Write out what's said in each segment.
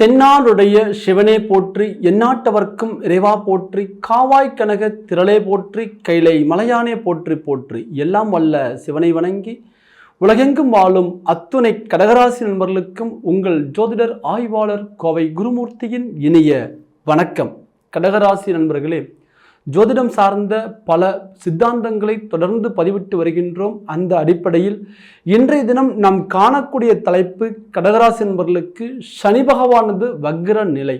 தென்னாடுடைய சிவனே போற்றி எந்நாட்டவர்க்கும் இறைவா போற்றி காவாய் கனக திரளே போற்றி கைலை மலையானே போற்றி போற்றி. எல்லாம் வல்ல சிவனை வணங்கி உலகெங்கும் வாழும் அத்துணை கடகராசி நண்பர்களுக்கும் உங்கள் ஜோதிடர் ஆய்வாளர் கோவை குருமூர்த்தியின் இனிய வணக்கம். கடகராசி நண்பர்களே ஜோதிடம் சார்ந்த பல சித்தாந்தங்களை தொடர்ந்து பதிவிட்டு வருகின்றோம். அந்த அடிப்படையில் இன்றைய தினம் நாம் காணக்கூடிய தலைப்பு கடகராசி என்பர்களுக்கு சனி பகவானது வக்ர நிலை.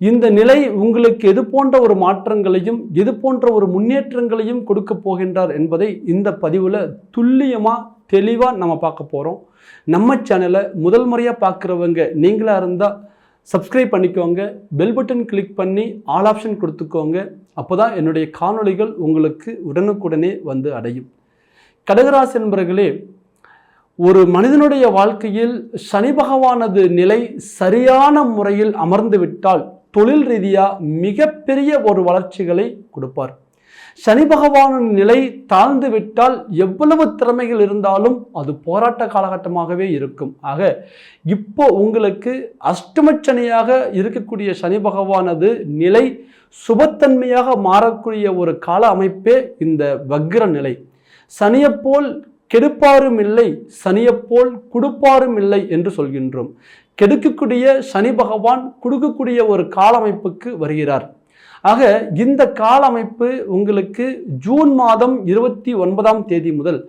இந்த நிலை உங்களுக்கு எது போன்ற ஒரு மாற்றங்களையும் எது போன்ற ஒரு முன்னேற்றங்களையும் கொடுக்க போகின்றார் என்பதை இந்த பதிவில் துல்லியமாக தெளிவாக நம்ம பார்க்க போகிறோம் நம்ம சேனலை முதல் முறையாக பார்க்குறவங்க நீங்களாக இருந்தால் சப்ஸ்கிரைப் பண்ணிக்கோங்க. பெல் பட்டன் கிளிக் பண்ணி ஆல் ஆப்ஷன் கொடுத்துக்கோங்க. அப்போ தான் என்னுடைய காணொளிகள் உங்களுக்கு உடனுக்குடனே வந்து அடையும். கடகராசி என்பர்களே ஒரு மனிதனுடைய வாழ்க்கையில் சனி பகவானது நிலை சரியான முறையில் அமர்ந்து விட்டால் தொழில் ரீதியாக மிகப்பெரிய ஒரு வளர்ச்சிகளை கொடுப்பார். சனி பகவானின் நிலை தாழ்ந்து விட்டால் எவ்வளவு திறமைகள் இருந்தாலும் அது போராட்ட காலகட்டமாகவே இருக்கும். ஆக இப்போ உங்களுக்கு அஷ்டமச்சனியாக இருக்கக்கூடிய சனி பகவானது நிலை சுபத்தன்மையாக மாறக்கூடிய ஒரு கால அமைப்பே இந்த வக்ர நிலை. சனியப்போல் கெடுப்பாரும் இல்லை சனியப்போல் கொடுப்பாரும் இல்லை என்று சொல்கின்றோம். கெடுக்கக்கூடிய சனி பகவான் கொடுக்கக்கூடிய ஒரு கால அமைப்புக்கு வருகிறார். ஆக இந்த கால அமைப்பு உங்களுக்கு ஜூன் மாதம் இருபத்தி ஒன்பதாம் தேதி முதல்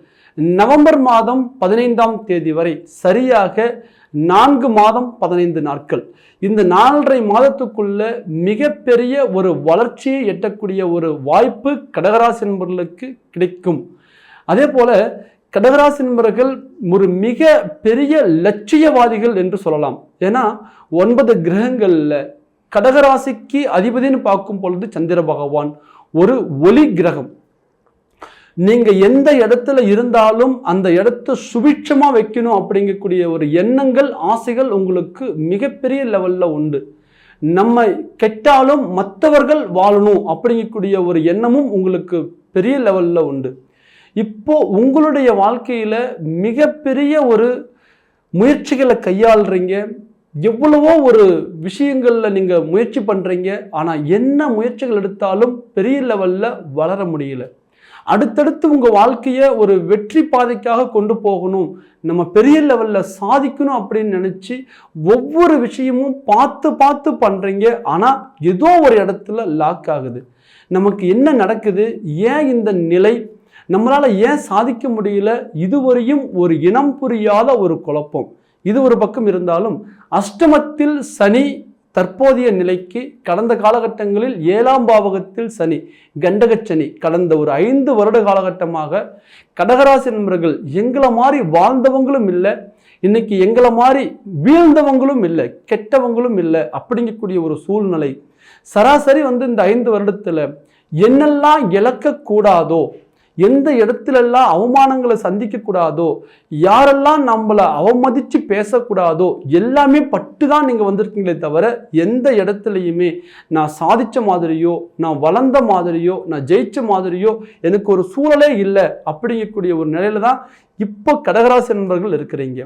நவம்பர் மாதம் பதினைந்தாம் தேதி வரை சரியாக நான்கு மாதம் பதினைந்து நாட்கள். இந்த நாலரை மாதத்துக்குள்ள மிகப்பெரிய ஒரு வளர்ச்சியை எட்டக்கூடிய ஒரு வாய்ப்பு கடகராசி என்பவர்களுக்கு கிடைக்கும். அதே போல கடகராசி என்பவர்கள் ஒரு மிக பெரிய லட்சியவாதிகள் என்று சொல்லலாம். ஏன்னா ஒன்பது கிரகங்களில் கடகராசிக்கு அதிபதினு பார்க்கும் பொழுது சந்திர பகவான் ஒரு ஒளி கிரகம். நீங்க எந்த இடத்துல இருந்தாலும் அந்த இடத்த சுபிட்சமா வைக்கணும் அப்படிங்கக்கூடிய ஒரு எண்ணங்கள் ஆசைகள் உங்களுக்கு மிகப்பெரிய லெவல்ல உண்டு. நம்ம கெட்டாலும் மற்றவர்கள் வாழணும் அப்படிங்கக்கூடிய ஒரு எண்ணமும் உங்களுக்கு பெரிய லெவல்ல உண்டு. இப்போ உங்களுடைய வாழ்க்கையில மிகப்பெரிய ஒரு முயற்சிகளை கையாளுறீங்க. எவ்வளவோ ஒரு விஷயங்களில் நீங்கள் முயற்சி பண்ணுறீங்க ஆனால் என்ன முயற்சிகள் எடுத்தாலும் பெரிய லெவலில் வளர முடியல. அடுத்தடுத்து உங்கள் வாழ்க்கையை ஒரு வெற்றி பாதைக்காக கொண்டு போகணும் நம்ம பெரிய லெவலில் சாதிக்கணும் அப்படின்னு நினச்சி ஒவ்வொரு விஷயமும் பார்த்து பார்த்து பண்ணுறீங்க ஆனால் ஏதோ ஒரு இடத்துல லாக் ஆகுது. நமக்கு என்ன நடக்குது? ஏன் இந்த நிலை? நம்மளால் ஏன் சாதிக்க முடியல? இதுவரையும் ஒரு இனம் புரியாத ஒரு குழப்பம். இது ஒரு பக்கம் இருந்தாலும் அஷ்டமத்தில் சனி தற்போதைய நிலைக்கு கடந்த காலகட்டங்களில் ஏழாம் பாவகத்தில் சனி கண்டகச்சனி கடந்த ஒரு ஐந்து வருட காலகட்டமாக கடகராசி நண்பர்கள் எங்களை மாதிரி வாழ்ந்தவங்களும் இல்லை இன்னைக்கு எங்களை மாதிரி வீழ்ந்தவங்களும் இல்லை கெட்டவங்களும் இல்லை அப்படிங்கக்கூடிய ஒரு சூழ்நிலை. சராசரி வந்து இந்த ஐந்து வருடத்தில் என்னெல்லாம் இழக்கக்கூடாதோ எந்த இடத்துலெல்லாம் அவமானங்களை சந்திக்கக்கூடாதோ யாரெல்லாம் நம்மளை அவமதித்து பேசக்கூடாதோ எல்லாமே பட்டு தான் நீங்கள் வந்திருக்கீங்களே தவிர எந்த இடத்துலையுமே நான் சாதித்த மாதிரியோ நான் வளர்ந்த மாதிரியோ நான் ஜெயித்த மாதிரியோ எனக்கு ஒரு சூழலே இல்லை அப்படிங்கக்கூடிய ஒரு நிலையில தான் இப்போ கடகராசி நண்பர்கள் இருக்கிறீங்க.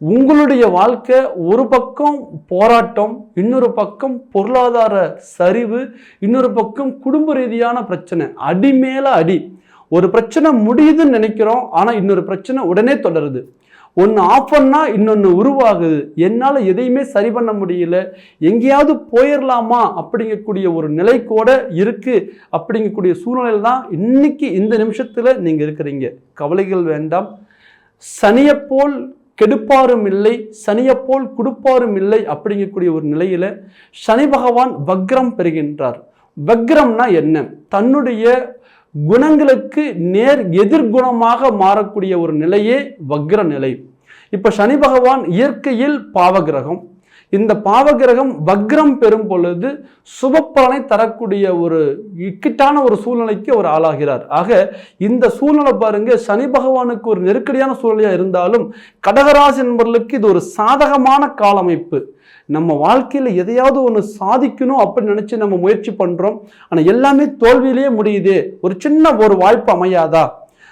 உங்களுடைய வாழ்க்கை ஒரு பக்கம் போராட்டம் இன்னொரு பக்கம் பொருளாதார சரிவு இன்னொரு பக்கம் குடும்ப ரீதியான பிரச்சனை அடி மேல அடி. ஒரு பிரச்சனை முடியுதுன்னு நினைக்கிறோம் ஆனால் இன்னொரு பிரச்சனை உடனே தொடருது. ஒன்று ஆஃப் பண்ணால் இன்னொன்று உருவாகுது. என்னால் எதையுமே சரி பண்ண முடியல. எங்கேயாவது போயிடலாமா அப்படிங்கக்கூடிய ஒரு நிலை கூட இருக்குது அப்படிங்கக்கூடிய சூழ்நிலையில் தான் இன்னைக்கு இந்த நிமிஷத்தில் நீங்கள் இருக்கிறீங்க. கவலைகள் வேண்டாம். சனியப்போல் கெடுப்பாரும் இல்லை. சனியப்போல் கொடுப்பாரும் இல்லை அப்படிங்கக்கூடிய ஒரு நிலையில் சனி பகவான் வக்ரம் பெறுகின்றார். வக்ரம்னா என்ன? தன்னுடைய குணங்களுக்கு நேர் எதிர்குணமாக மாறக்கூடிய ஒரு நிலையே வக்ர நிலை. இப்போ சனி பகவான் இயற்கையில் பாவகிரகம் இந்த பாவகிரகம் வக்ரம் பெறும் பொழுது சுபப்பலனை தரக்கூடிய ஒரு இக்கட்டான ஒரு சூழ்நிலைக்கு அவர் ஆளாகிறார். ஆக இந்த சூழ்நிலை பாருங்க சனி பகவானுக்கு ஒரு நெருக்கடியான சூழ்நிலையா இருந்தாலும் கடகராசி நண்பர்களுக்கு இது ஒரு சாதகமான காலமைப்பு. நம்ம வாழ்க்கையில் எதையாவது ஒன்று சாதிக்கணும் அப்படின்னு நினச்சி நம்ம முயற்சி பண்ணுறோம் ஆனால் எல்லாமே தோல்வியிலேயே முடியுது. ஒரு சின்ன ஒரு வாய்ப்பு அமையாதா?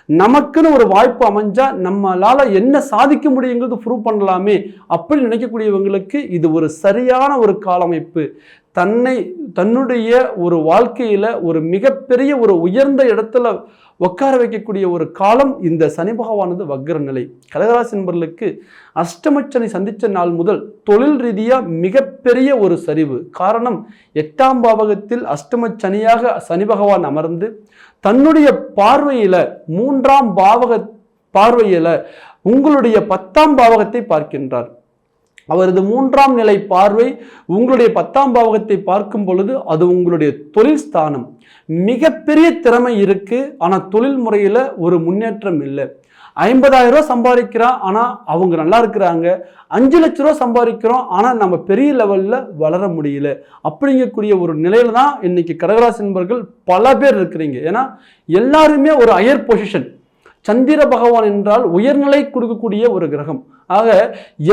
நமக்குன்னு ஒரு வாய்ப்பு அமைஞ்சா நம்மளால் என்ன சாதிக்க முடியுங்கிறது ப்ரூவ் பண்ணலாமே அப்படி நினைக்கக்கூடியவங்களுக்கு இது ஒரு சரியான ஒரு காலமைப்பு. தன்னை தன்னுடைய ஒரு வாழ்க்கையில் ஒரு மிகப்பெரிய ஒரு உயர்ந்த இடத்துல உட்கார வைக்கக்கூடிய ஒரு காலம் இந்த சனி பகவானது வக்ர நிலை கடகராசி நண்பர்களுக்கு அஷ்டமச்சனை சந்தித்த நாள் முதல் தொழில் ரீதியாக மிகப்பெரிய ஒரு சரிவு. காரணம் எட்டாம் பாவகத்தில் அஷ்டமச்சனியாக சனி பகவான் அமர்ந்து தன்னுடைய பார்வையில் மூன்றாம் பாவக பார்வையில் உங்களுடைய பத்தாம் பாவகத்தை பார்க்கின்றார். அவரது மூன்றாம் நிலை பார்வை உங்களுடைய பத்தாம் பாவகத்தை பார்க்கும் பொழுது அது உங்களுடைய தொழில் ஸ்தானம். மிகப்பெரிய திறமை இருக்கு ஆனால் தொழில் முறையில் ஒரு முன்னேற்றம் இல்லை. ஐம்பதாயிரம் ரூபா சம்பாதிக்கிறான் ஆனால் அவங்க நல்லா இருக்கிறாங்க. அஞ்சு லட்ச ரூபா சம்பாதிக்கிறோம் ஆனால் நம்ம பெரிய லெவலில் வளர முடியல. அப்படிங்கக்கூடிய ஒரு நிலையில தான் இன்னைக்கு கடகராசி நண்பர்கள் பல பேர் இருக்கிறீங்க. ஏன்னா எல்லாருமே ஒரு ஹையர் பொசிஷன் சந்திர பகவான் என்றால் உயர்நிலை கொடுக்கக்கூடிய ஒரு கிரகம். ஆக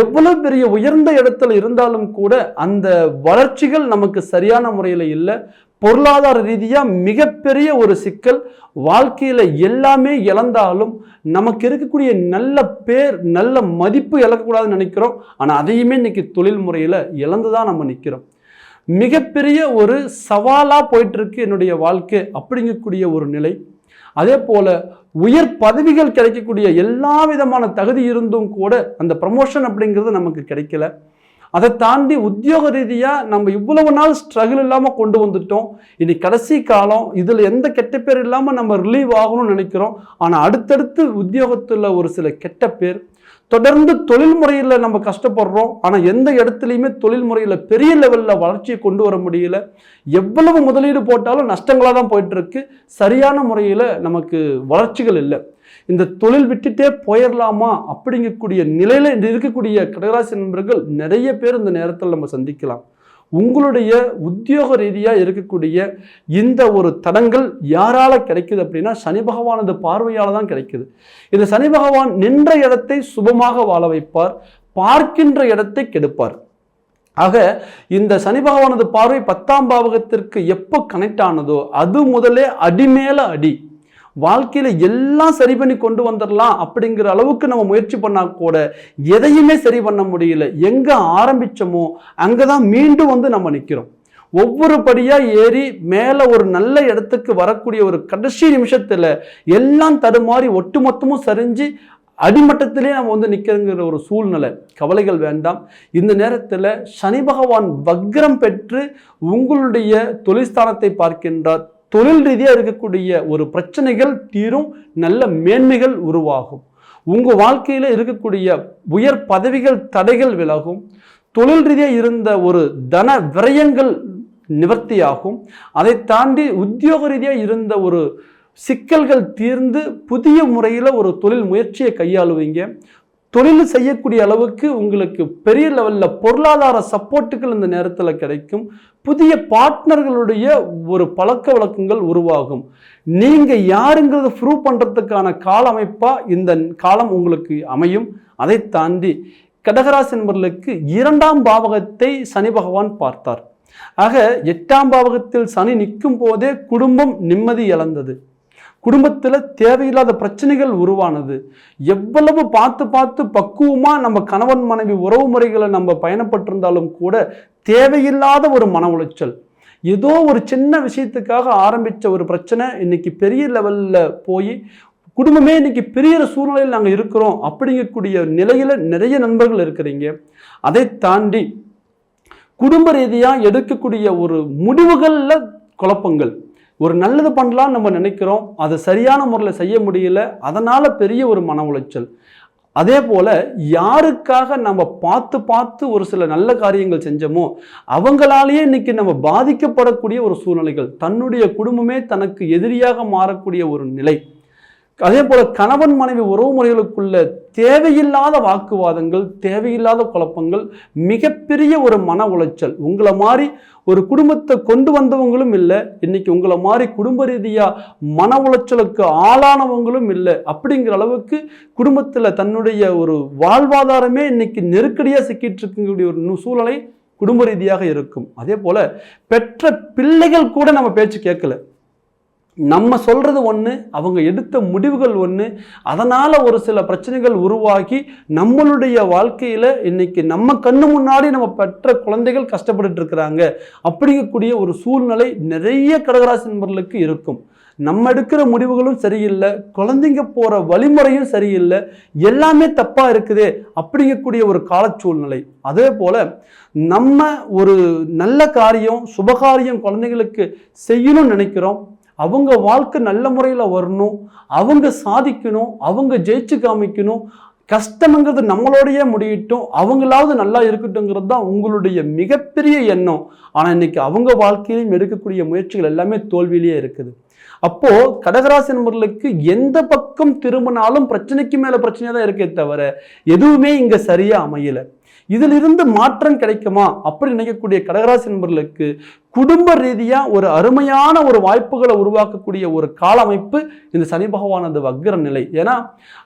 எவ்வளவு பெரிய உயர்ந்த இடத்துல இருந்தாலும் கூட அந்த வளர்ச்சிகள் நமக்கு சரியான முறையில் இல்லை. பொருளாதார ரீதியாக மிகப்பெரிய ஒரு சிக்கல். வாழ்க்கையில் எல்லாமே இழந்தாலும் நமக்கு இருக்கக்கூடிய நல்ல பேர் நல்ல மதிப்பு இழக்கக்கூடாதுன்னு நினைக்கிறோம். ஆனால் அதையுமே இன்னைக்கு தொழில் முறையில் இழந்து தான் நம்ம நிற்கிறோம் மிகப்பெரிய ஒரு சவாலாக போயிட்டுருக்கு என்னுடைய வாழ்க்கை அப்படிங்கக்கூடிய ஒரு நிலை. அதே போல உயர் பதவிகள் கிடைக்கக்கூடிய எல்லா விதமான தகுதி இருந்தும் கூட அந்த ப்ரமோஷன் அப்படிங்கிறது நமக்கு கிடைக்கல. அதை தாண்டி உத்தியோக ரீதியாக நம்ம இவ்வளவு நாள் ஸ்ட்ரகிள் இல்லாமல் கொண்டு வந்துட்டோம். இனி கடைசி காலம் இதில் எந்த கெட்ட பேர் இல்லாமல் நம்ம ரிலீவ் ஆகணும்னு நினைக்கிறோம். ஆனால் அடுத்தடுத்து உத்தியோகத்தில் ஒரு சில கெட்ட பேர் தொடர்ந்து தொழில் முறையில் நம்ம கஷ்டப்படுறோம். ஆனால் எந்த இடத்துலையுமே தொழில் முறையில் பெரிய லெவலில் வளர்ச்சியை கொண்டு வர முடியல. எவ்வளவு முதலீடு போட்டாலும் நஷ்டங்களாக தான் போயிட்டுருக்கு சரியான முறையில் நமக்கு வளர்ச்சிகள் இல்லை. இந்த தொழில் விட்டுட்டே போயிடலாமா அப்படிங்கக்கூடிய நிலையில் இருக்கக்கூடிய கடகராசி நண்பர்கள் நிறைய பேர் இந்த நேரத்தில் நம்ம சந்திக்கலாம். உங்களுடைய உத்தியோக ரீதியாக இருக்கக்கூடிய இந்த ஒரு தடங்கள் யாரால கிடைக்குது அப்படின்னா சனி பகவானது பார்வையால் தான் கிடைக்குது. இந்த சனி பகவான் நின்ற இடத்தை சுபமாக வாழ வைப்பார் பார்க்கின்ற இடத்தை கெடுப்பார். ஆக இந்த சனி பகவானது பார்வை பத்தாம் பாவகத்திற்கு எப்போ கனெக்ட் ஆனதோ அது முதலே அடிமேல அடி. வாழ்க்கையில் எல்லாம் சரி பண்ணி கொண்டு வந்துடலாம் அப்படிங்கிற அளவுக்கு நம்ம முயற்சி பண்ணால் கூட எதையுமே சரி பண்ண முடியல. எங்க ஆரம்பிச்சோமோ அங்கதான் மீண்டும் வந்து நம்ம நிற்கிறோம் ஒவ்வொரு படியாக ஏறி மேலே ஒரு நல்ல இடத்துக்கு வரக்கூடிய ஒரு கடைசி நிமிஷத்தில் எல்லாம் தடுமாறி ஒட்டுமொத்தமும் சரிஞ்சு அடிமட்டத்திலே நம்ம வந்து நிற்கிறங்கிற ஒரு சூழ்நிலை. கவலைகள் வேண்டாம். இந்த நேரத்தில் சனி பகவான் வக்ரம் பெற்று உங்களுடைய தொழில்ஸ்தானத்தை பார்க்கின்றார். தொழில் ரீதியாக இருக்கக்கூடிய ஒரு பிரச்சனைகள் தீரும் நல்ல மேன்மைகள் உருவாகும். உங்கள் வாழ்க்கையில் இருக்கக்கூடிய உயர் பதவிகள் தடைகள் விலகும். தொழில் ரீதியாக இருந்த ஒரு தன விரயங்கள் நிவர்த்தியாகும். அதை தாண்டி உத்தியோக ரீதியாக இருந்த ஒரு சிக்கல்கள் தீர்ந்து புதிய முறையில் ஒரு தொழில் முயற்சியை கையாளுவீங்க. தொழில் செய்யக்கூடிய அளவுக்கு உங்களுக்கு பெரிய லெவலில் பொருளாதார சப்போர்ட்டுகள் இந்த நேரத்தில் கிடைக்கும். புதிய பார்ட்னர்களுடைய ஒரு பழக்க வழக்கங்கள் உருவாகும். நீங்கள் யாருங்கிறத ப்ரூவ் பண்ணுறதுக்கான கால அமைப்பாக இந்த காலம் உங்களுக்கு அமையும். அதை தாண்டி கடகராசி என்பவர்களுக்கு இரண்டாம் பாவகத்தை சனி பகவான் பார்த்தார். ஆக எட்டாம் பாவகத்தில் சனி நிற்கும் போதே குடும்பம் நிம்மதி இழந்தது. குடும்பத்தில் தேவையில்லாத பிரச்சனைகள் உருவானது. எவ்வளவு பார்த்து பார்த்து பக்குவமாக நம்ம கணவன் மனைவி உறவு முறைகளை நம்ம பயணப்பட்டிருந்தாலும் கூட தேவையில்லாத ஒரு மன உளைச்சல். ஏதோ ஒரு சின்ன விஷயத்துக்காக ஆரம்பித்த ஒரு பிரச்சனை இன்னைக்கு பெரிய லெவலில் போய் குடும்பமே இன்னைக்கு பெரிய சூழ்நிலையில் நாங்கள் இருக்கிறோம் அப்படிங்கக்கூடிய நிலையில் நிறைய நண்பர்கள் இருக்கிறீங்க. அதை தாண்டி குடும்ப ரீதியாக எடுக்கக்கூடிய ஒரு முடிவுகளில் குழப்பங்கள். ஒரு நல்லது பண்ணலாம்னு நம்ம நினைக்கிறோம் அதை சரியான முறையில் செய்ய முடியல அதனால் பெரிய ஒரு மன உளைச்சல். அதே போல் யாருக்காக நம்ம பார்த்து பார்த்து ஒரு சில நல்ல காரியங்கள் செஞ்சோமோ அவங்களாலேயே இன்னைக்கு நம்ம பாதிக்கப்படக்கூடிய ஒரு சூழ்நிலைகள் தன்னுடைய குடும்பமே தனக்கு எதிரியாக மாறக்கூடிய ஒரு நிலை. அதே போல கணவன் மனைவி உறவு முறைகளுக்குள்ள தேவையில்லாத வாக்குவாதங்கள் தேவையில்லாத குழப்பங்கள் மிகப்பெரிய ஒரு மன உளைச்சல். உங்களை மாதிரி ஒரு குடும்பத்தை கொண்டு வந்தவங்களும் இல்லை இன்னைக்கு உங்களை மாதிரி குடும்ப ரீதியாக மன உளைச்சலுக்கு ஆளானவங்களும் இல்லை அப்படிங்கிற அளவுக்கு குடும்பத்தில் தன்னுடைய ஒரு வாழ்வாதாரமே இன்னைக்கு நெருக்கடியாக சிக்கிட்டு இருக்கக்கூடிய ஒரு நு- சூழ்நிலை குடும்ப ரீதியாக இருக்கும். அதே போல் பெற்ற பிள்ளைகள் கூட நம்ம பேச்சு கேட்கல. நம்ம சொல்கிறது ஒன்று அவங்க எடுத்த முடிவுகள் ஒன்று அதனால் ஒரு சில பிரச்சனைகள் உருவாகி நம்மளுடைய வாழ்க்கையில் இன்றைக்கி நம்ம கண்ணு முன்னாடி நம்ம பெற்ற குழந்தைகள் கஷ்டப்பட்டு இருக்கிறாங்க. அப்படிங்கக்கூடிய ஒரு சூழ்நிலை நிறைய கடகராசி நண்பர்களுக்கு இருக்கும். நம்ம எடுக்கிற முடிவுகளும் சரியில்லை குழந்தைங்க போகிற வழிமுறையும் சரியில்லை எல்லாமே தப்பாக இருக்குதே அப்படிங்கக்கூடிய ஒரு கால சூழ்நிலை அதே போல் நம்ம ஒரு நல்ல காரியம் சுபகாரியம் குழந்தைங்களுக்கு செய்யணும்னு நினைக்கிறோம். அவங்க வாழ்க்கை நல்ல முறையில் வரணும் அவங்க சாதிக்கணும் அவங்க ஜெயிச்சு காமிக்கணும். கஷ்டம்ங்கிறது நம்மளோடையே முடியட்டும் அவங்களாவது நல்லா இருக்கட்டுங்கிறது தான் உங்களுடைய மிகப்பெரிய எண்ணம். ஆனால் இன்னைக்கு அவங்க வாழ்க்கையிலையும் எடுக்கக்கூடிய முயற்சிகள் எல்லாமே தோல்வியிலேயே இருக்குது. அப்போது கடகராசி நண்பர்களுக்கு எந்த பக்கம் திரும்பினாலும் பிரச்சனைக்கு மேலே பிரச்சனையாக தான் இருக்கே தவிர எதுவுமே இங்கே சரியாக அமையலை. இதிலிருந்து மாற்றம் கிடைக்குமா அப்படி நினைக்கக்கூடிய கடகராசி நண்பர்களுக்கு குடும்ப ரீதியாக ஒரு அருமையான ஒரு வாய்ப்புகளை உருவாக்கக்கூடிய ஒரு கால அமைப்பு இந்த சனி பகவானது வக்ர நிலை. ஏன்னா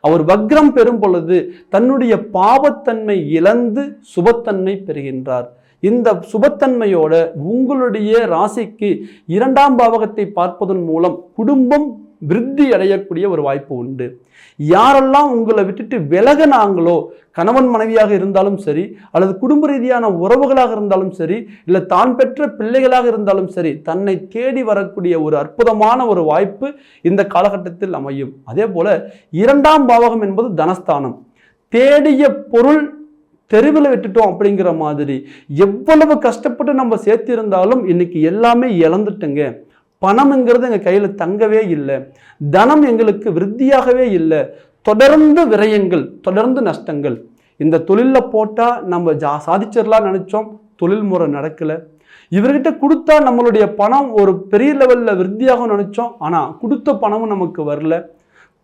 அவர் வக்ரம் பெறும் பொழுது தன்னுடைய பாவத்தன்மை இழந்து சுபத்தன்மை பெறுகின்றார். இந்த சுபத்தன்மையோட உங்களுடைய ராசிக்கு இரண்டாம் பாவகத்தை பார்ப்பதன் மூலம் குடும்பம் விருத்தி அடையக்கூடிய ஒரு வாய்ப்பு உண்டு. யாரெல்லாம் உங்களை விட்டுட்டு விலகினாங்களோ கணவன் மனைவியாக இருந்தாலும் சரி அல்லது குடும்ப ரீதியான உறவுகளாக இருந்தாலும் சரி இல்லை தான் பெற்ற பிள்ளைகளாக இருந்தாலும் சரி தன்னை தேடி வரக்கூடிய ஒரு அற்புதமான ஒரு வாய்ப்பு இந்த காலகட்டத்தில் அமையும். அதே போல இரண்டாம் பாவகம் என்பது தனஸ்தானம். தேடிய பொருள் தெருவில் விட்டுட்டோம் அப்படிங்கிற மாதிரி எவ்வளவு கஷ்டப்பட்டு நம்ம சேர்த்திருந்தாலும் இன்னைக்கு எல்லாமே இழந்துட்டுங்க. பணம்ங்கிறது எங்கள் கையில் தங்கவே இல்லை. தனம் எங்களுக்கு விருத்தியாகவே இல்லை. தொடர்ந்து விரயங்கள் தொடர்ந்து நஷ்டங்கள். இந்த தொழிலில் போட்டால் நம்ம ஜா சாதிச்சிடலாம் நினச்சோம். தொழில் முறை நடக்கலை. இவர்கிட்ட கொடுத்தா நம்மளுடைய பணம் ஒரு பெரிய லெவலில் விருத்தியாகும் நினச்சோம். ஆனால் கொடுத்த பணமும் நமக்கு வரல.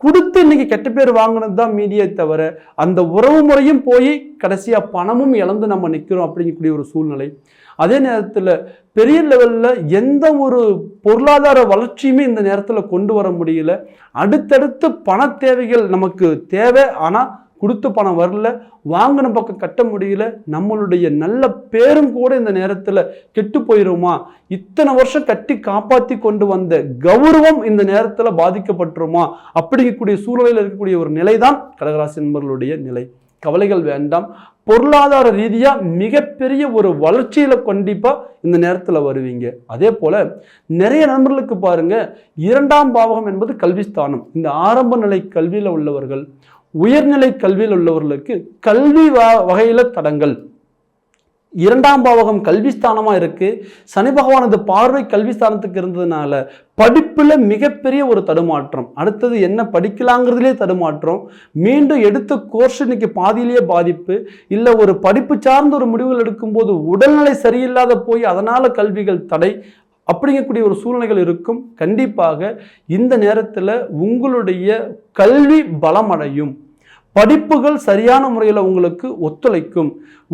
கொடுத்து இன்னைக்கு கெட்ட பேர் வாங்கினது தான் மீதியை தவிர அந்த உறவு முறையும் போய் கடைசியாக பணமும் இழந்து நம்ம நிற்கிறோம் அப்படிங்கக்கூடிய ஒரு சூழ்நிலை. அதே நேரத்தில் பெரிய லெவலில் எந்த ஒரு பொருளாதார வளர்ச்சியுமே இந்த நேரத்தில் கொண்டு வர முடியல. அடுத்தடுத்து பண தேவைகள் நமக்கு தேவை. ஆனால் கொடுத்த பணம் வரல. வாங்கின பக்கம் கட்ட முடியல. நம்மளுடைய நல்ல பேரும் கூட இந்த நேரத்தில் கெட்டு போயிருமா? இத்தனை வருஷம் கட்டி காப்பாற்றி கொண்டு வந்த கௌரவம் இந்த நேரத்தில் பாதிக்கப்பட்டுருமா? அப்படிங்கக்கூடிய சூழலில் இருக்கக்கூடிய ஒரு நிலை தான் கடகராசி நண்பர்களுடைய நிலை. கவலைகள் வேண்டாம். பொருளாதார ரீதியாக மிகப்பெரிய ஒரு வளர்ச்சியில் கண்டிப்பாக இந்த நேரத்தில் வருவீங்க. அதே போல் நிறைய நண்பர்களுக்கு பாருங்க இரண்டாம் பாவகம் என்பது கல்விஸ்தானம். இந்த ஆரம்ப நிலை கல்வியில் உள்ளவர்கள் உயர்நிலை கல்வியில் உள்ளவர்களுக்கு கல்வி வ- வகையில் தடங்கள். இரண்டாம் பாவகம் கல்விஸ்தானமாக இருக்குது சனி பகவானது பார்வை கல்விஸ்தானத்துக்கு இருந்ததுனால படிப்பில் மிகப்பெரிய ஒரு தடுமாற்றம். அடுத்தது என்ன படிக்கலாங்கிறதுலே தடுமாற்றம். மீண்டும் எடுத்த கோர்ஸ் இன்னைக்கு பாதியிலேயே பாதிப்பு. இல்லை ஒரு படிப்பு சார்ந்த ஒரு முடிவுகள் எடுக்கும்போது உடல்நிலை சரியில்லாத போய் அதனால் கல்விகள் தடை அப்படிங்கக்கூடிய ஒரு சூழ்நிலைகள் இருக்கும். கண்டிப்பாக இந்த நேரத்தில் உங்களுடைய கல்வி பலமடையும். படிப்புகள் சரியான முறையில் உங்களுக்கு ஒத்துழைக்கும்.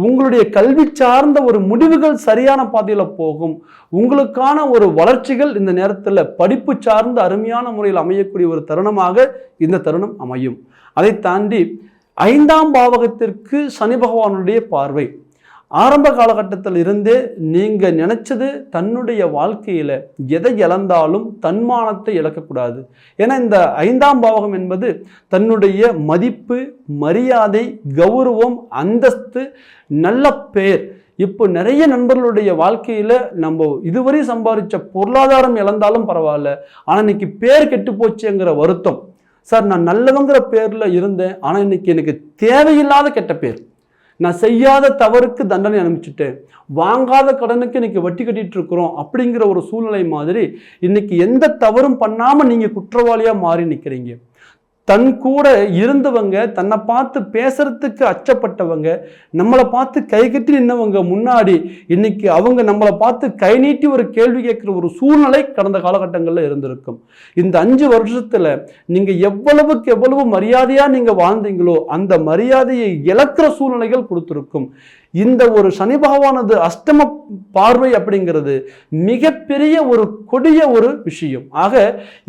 உங்களுடைய கல்வி சார்ந்த ஒரு முடிவுகள் சரியான பாதையில் போகும். உங்களுக்கான ஒரு வளர்ச்சிகள் இந்த நேரத்தில் படிப்பு சார்ந்த அருமையான முறையில் அமையக்கூடிய ஒரு தருணமாக இந்த தருணம் அமையும். அதை தாண்டி ஐந்தாம் பாவகத்திற்கு சனி பகவானுடைய பார்வை. ஆரம்ப காலகட்டத்தில் இருந்தே நீங்கள் நினச்சது தன்னுடைய வாழ்க்கையில் எதை இழந்தாலும் தன்மானத்தை இழக்கக்கூடாது. ஏன்னா இந்த ஐந்தாம் பாவகம் என்பது தன்னுடைய மதிப்பு மரியாதை கௌரவம் அந்தஸ்து நல்ல பெயர் இப்போ நிறைய நண்பர்களுடைய வாழ்க்கையில் நம்ம இதுவரை சம்பாதிச்ச பொருளாதாரம் இழந்தாலும் பரவாயில்ல. ஆனால் இன்னைக்கு பேர் கெட்டு போச்சுங்கிற வருத்தம். சார் நான் நல்லவங்கிற பேரில் இருந்தேன். ஆனால் இன்னைக்கு எனக்கு தேவையில்லாத கெட்ட பேர். நான் செய்யாத தவறுக்கு தண்டனை அனுப்பிச்சிட்டேன் வாங்காத கடனுக்கு இன்னைக்கு வட்டி கட்டிட்டு இருக்கிறோம் அப்படிங்கிற ஒரு சூழ்நிலை மாதிரி இன்னைக்கு எந்த தவறும் பண்ணாமல் நீங்கள் குற்றவாளியாக மாறி நிற்கிறீங்க தன் கூட இருந்தவங்க தன்னை பார்த்து பேசுறதுக்கு அச்சப்பட்டவங்க நம்மளை பார்த்து கை கட்டி நின்னவங்க முன்னாடி இன்னைக்கு அவங்க நம்மளை பார்த்து கை நீட்டி ஒரு கேள்வி கேட்குற ஒரு சூழ்நிலை கடந்த காலகட்டங்களில் இருந்திருக்கும். இந்த அஞ்சு வருஷத்தில் நீங்கள் எவ்வளவுக்கு எவ்வளவு மரியாதையாக நீங்கள் வாழ்ந்தீங்களோ அந்த மரியாதையை இழக்கிற சூழ்நிலைகள் கொடுத்துருக்கும். இந்த ஒரு சனி பகவானது அஷ்டம பார்வை அப்படிங்கிறது மிகப்பெரிய ஒரு கொடிய ஒரு விஷயம். ஆக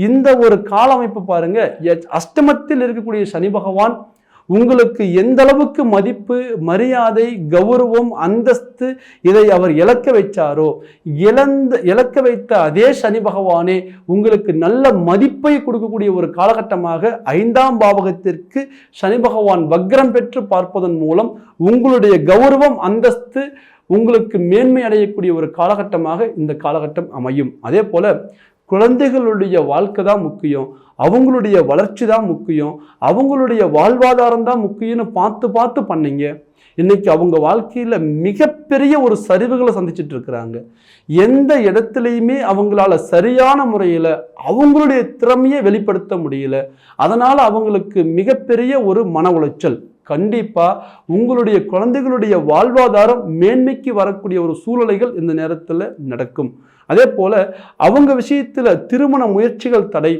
இந்த ஒரு கால அமைப்பு பாருங்க அஷ்டமத்தில் இருக்கக்கூடிய சனி பகவான் உங்களுக்கு எந்த அளவுக்கு மதிப்பு மரியாதை கௌரவம் அந்தஸ்து இதை அவர் இழக்க வைச்சாரோ இழந்த இழக்க வைத்த அதே சனி பகவானே உங்களுக்கு நல்ல மதிப்பை கொடுக்கக்கூடிய ஒரு காலகட்டமாக ஐந்தாம் பாவகத்திற்கு சனி பகவான் வக்ரம் பெற்று பார்ப்பதன் மூலம் உங்களுடைய கௌரவம் அந்தஸ்து உங்களுக்கு மேன்மை அடையக்கூடிய ஒரு காலகட்டமாக இந்த காலகட்டம் அமையும். அதே போல குழந்தைகளுடைய வாழ்க்கை தான் முக்கியம். அவங்களுடைய வளர்ச்சி தான் முக்கியம். அவங்களுடைய வாழ்வாதாரம் தான் முக்கியம்னு பார்த்து பார்த்து பண்ணீங்க. இன்னைக்கு அவங்க வாழ்க்கையில் மிகப்பெரிய ஒரு சரிவுகளை சந்திச்சுட்டு இருக்கிறாங்க. எந்த இடத்துலையுமே அவங்களால சரியான முறையில் அவங்களுடைய திறமையை வெளிப்படுத்த முடியல. அதனால் அவங்களுக்கு மிகப்பெரிய ஒரு மன உளைச்சல். கண்டிப்பாக உங்களுடைய குழந்தைகளுடைய வாழ்வாதாரம் மேன்மைக்கு வரக்கூடிய ஒரு சூழ்நிலைகள் இந்த நேரத்தில் நடக்கும். அதே போல் அவங்க விஷயத்தில் திருமண முயற்சிகள் தடை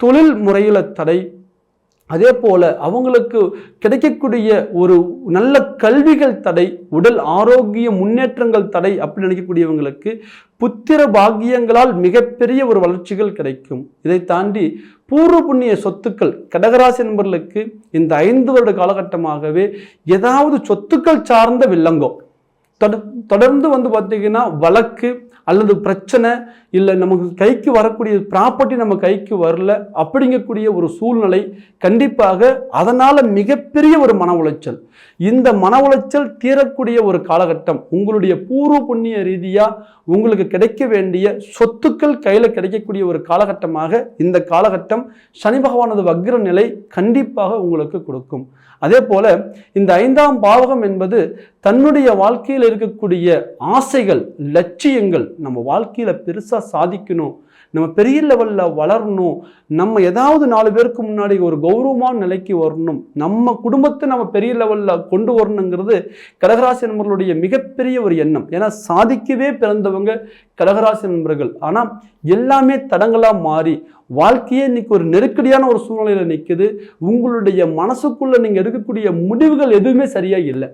தொழில் முறையில் தடை அதே போல் அவங்களுக்கு கிடைக்கக்கூடிய ஒரு நல்ல கல்விகள் தடை உடல் ஆரோக்கிய முன்னேற்றங்கள் தடை அப்படின்னு நினைக்கக்கூடியவங்களுக்கு புத்திர பாக்கியங்களால் மிகப்பெரிய ஒரு வளர்ச்சிகள் கிடைக்கும். இதை தாண்டி பூர்வ புண்ணிய சொத்துக்கள் கடகராசி நண்பர்களுக்கு இந்த ஐந்து வருட காலகட்டமாகவே ஏதாவது சொத்துக்கள் சார்ந்த வில்லங்கம். தொடர்ந்து வந்து பார்த்திங்கன்னா வழக்கு அல்லது பிரச்சனை இல்லை நமக்கு கைக்கு வரக்கூடிய ப்ராப்பர்ட்டி நம்ம கைக்கு வரல அப்படிங்கக்கூடிய ஒரு சூழ்நிலை கண்டிப்பாக அதனால் மிகப்பெரிய ஒரு மன உளைச்சல். இந்த மன உளைச்சல் தீரக்கூடிய ஒரு காலகட்டம் உங்களுடைய பூர்வ புண்ணிய ரீதியாக உங்களுக்கு கிடைக்க வேண்டிய சொத்துக்கள் கையில் கிடைக்கக்கூடிய ஒரு காலகட்டமாக இந்த காலகட்டம் சனி பகவானது வக்ர நிலை கண்டிப்பாக உங்களுக்கு கொடுக்கும். அதே போல இந்த ஐந்தாம் பாவகம் என்பது தன்னுடைய வாழ்க்கையில் இருக்கக்கூடிய ஆசைகள் லட்சியங்கள் நம்ம வாழ்க்கையில் பெருசாக சாதிக்கணும் நம்ம பெரிய லெவலில் வளரணும். நம்ம ஏதாவது நாலு பேருக்கு முன்னாடி ஒரு கௌரவமான நிலைக்கு வரணும். நம்ம குடும்பத்தை நம்ம பெரிய லெவலில் கொண்டு வரணுங்கிறது கடகராசி நண்பர்களுடைய மிகப்பெரிய ஒரு எண்ணம். ஏன்னா சாதிக்கவே பிறந்தவங்க கடகராசி நண்பர்கள் ஆனால் எல்லாமே தடங்களாக மாறி வாழ்க்கையே இன்னைக்கு ஒரு நெருக்கடியான ஒரு சூழ்நிலையில் நிற்குது உங்களுடைய மனசுக்குள்ளே நீங்கள் எடுக்கக்கூடிய முடிவுகள் எதுவுமே சரியாக இல்லை.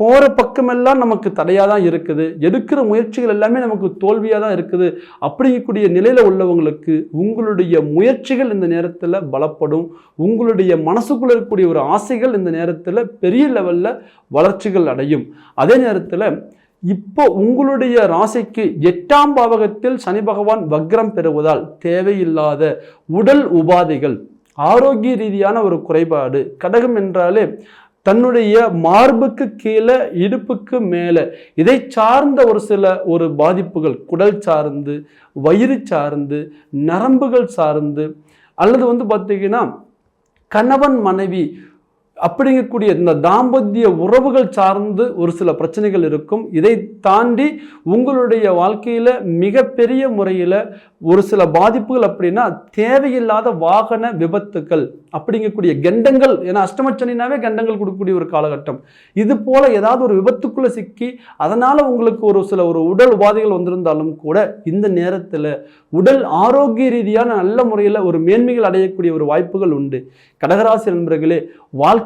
போகிற பக்கமெல்லாம் நமக்கு தடையாக தான் இருக்குது. எடுக்கிற முயற்சிகள் எல்லாமே நமக்கு தோல்வியாக தான் இருக்குது. அப்படிங்கக்கூடிய நிலையில் உள்ளவங்களுக்கு உங்களுடைய முயற்சிகள் இந்த நேரத்தில் பலப்படும். உங்களுடைய மனசுக்குள்ளே இருக்கக்கூடிய ஒரு ஆசைகள் இந்த நேரத்தில் பெரிய லெவலில் வளர்ச்சிகள் அடையும். அதே நேரத்தில் இப்போ உங்களுடைய ராசிக்கு எட்டாம் பாவகத்தில் சனி பகவான் வக்ரம் பெறுவதால் தேவையில்லாத உடல் உபாதைகள் ஆரோக்கிய ரீதியான ஒரு குறைபாடு கடகம் என்றாலே தன்னுடைய மார்புக்கு கீழே இடுப்புக்கு மேலே. இதை சார்ந்த ஒரு சில ஒரு பாதிப்புகள் குடல் சார்ந்து வயிறு சார்ந்து நரம்புகள் சார்ந்து அல்லது வந்து பார்த்திங்கன்னா கணவன் மனைவி அப்படிங்கக்கூடிய இந்த தாம்பத்திய உறவுகள் சார்ந்து ஒரு சில பிரச்சனைகள் இருக்கும். இதை தாண்டி உங்களுடைய வாழ்க்கையில் மிகப்பெரிய முறையில் ஒரு சில பாதிப்புகள் அப்படின்னா தேவையில்லாத வாகன விபத்துக்கள் அப்படிங்கக்கூடிய கண்டங்கள். ஏன்னா அஷ்டமச்சனினாவே கண்டங்கள் கொடுக்கக்கூடிய ஒரு காலகட்டம். இது போல ஏதாவது ஒரு விபத்துக்குள்ளே சிக்கி அதனால் உங்களுக்கு ஒரு சில ஒரு உடல் உபாதைகள் வந்திருந்தாலும் கூட இந்த நேரத்தில் உடல் ஆரோக்கிய ரீதியான நல்ல முறையில் ஒரு மேன்மைகள் அடையக்கூடிய ஒரு வாய்ப்புகள் உண்டு. கடகராசி நண்பர்களே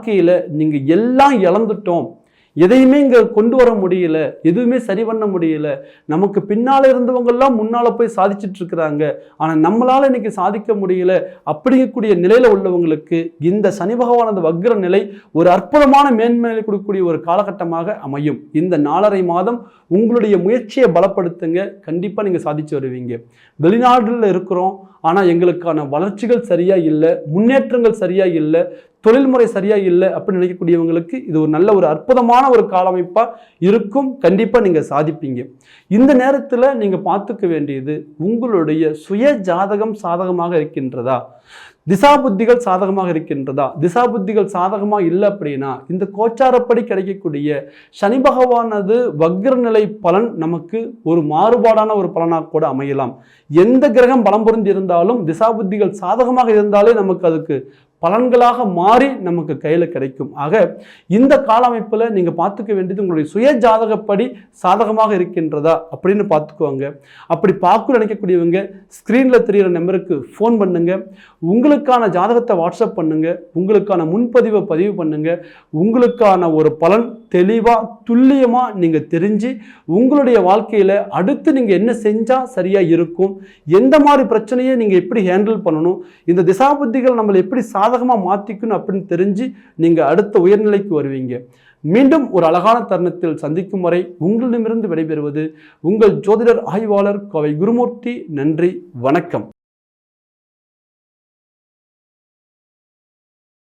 வாழ்க்கையில் நீங்கள் எல்லாம் இழந்துட்டோம். எதையுமே இங்கே கொண்டு வர முடியல. எதுவுமே சரி பண்ண முடியல. நமக்கு பின்னால் இருந்தவங்கெல்லாம் முன்னால் போய் சாதிச்சுட்டு இருக்கிறாங்க. ஆனால் நம்மளால் இன்னைக்கு சாதிக்க முடியல. அப்படிங்கக்கூடிய நிலையில் உள்ளவங்களுக்கு இந்த சனி பகவானது வக்ர நிலை ஒரு அற்புதமான மேன்மையை கொடுக்கக்கூடிய ஒரு காலகட்டமாக அமையும். இந்த நாலரை மாதம் உங்களுடைய முயற்சியை பலப்படுத்துங்க. கண்டிப்பாக நீங்கள் சாதிச்சு வருவீங்க. வெளிநாடுகளில் இருக்கிறோம். ஆனால் எங்களுக்கான வளர்ச்சிகள் சரியாக இல்லை முன்னேற்றங்கள் சரியாக இல்லை தொழில்முறை சரியாக இல்லை அப்படின்னு நினைக்கக்கூடியவங்களுக்கு இது ஒரு நல்ல ஒரு அற்புதமான ஒரு காலமைப்பாக இருக்கும். கண்டிப்பாக நீங்கள் சாதிப்பீங்க. இந்த நேரத்தில் நீங்கள் பார்த்துக்க வேண்டியது உங்களுடைய சுய ஜாதகம் சாதகமாக இருக்கின்றதா? திசா புத்திகள் சாதகமாக இருக்கின்றதா? திசா புத்திகள் சாதகமாக இல்லை அப்படின்னா இந்த கோச்சாரப்படி கிடைக்கக்கூடிய சனி பகவானது வக்ரநிலை பலன் நமக்கு ஒரு மாறுபாடான ஒரு பலனாக கூட அமையலாம். எந்த கிரகம் பலம் பொருந்தி இருந்தாலும் திசா புத்திகள் சாதகமாக இருந்தாலே நமக்கு அதுக்கு பலன்களாக மாறி நமக்கு கையில் கிடைக்கும். ஆக இந்த கால அமைப்பில் நீங்கள் பார்த்துக்க வேண்டியது உங்களுடைய சுய ஜாதகப்படி சாதகமாக இருக்கின்றதா அப்படின்னு பார்த்துக்குவாங்க. அப்படி பார்க்க நினைக்கக்கூடியவங்க ஸ்க்ரீனில் தெரிகிற நம்பருக்கு ஃபோன் பண்ணுங்கள் உங்களுக்கான ஜாதகத்தை வாட்ஸ்அப் பண்ணுங்கள் உங்களுக்கான முன்பதிவை பதிவு பண்ணுங்க. உங்களுக்கான ஒரு பலன் தெளிவாக துல்லியமாக நீங்கள் தெரிஞ்சு உங்களுடைய வாழ்க்கையில் அடுத்து நீங்கள் என்ன செஞ்சால் சரியாக இருக்கும் எந்த மாதிரி பிரச்சனையை நீங்கள் எப்படி ஹேண்டில் பண்ணணும் இந்த திசாபுத்திகள் நம்மளை எப்படி சாத சாதகமாக மாற்றிக்கணும் அப்படின்னு தெரிஞ்சு நீங்கள் அடுத்த உயர்நிலைக்கு வருவீங்க. மீண்டும் ஒரு அழகான தருணத்தில் சந்திக்கும் வரை உங்களிடமிருந்து விடைபெறுவது உங்கள் ஜோதிடர் ஆய்வாளர் கோவை குருமூர்த்தி. நன்றி வணக்கம்.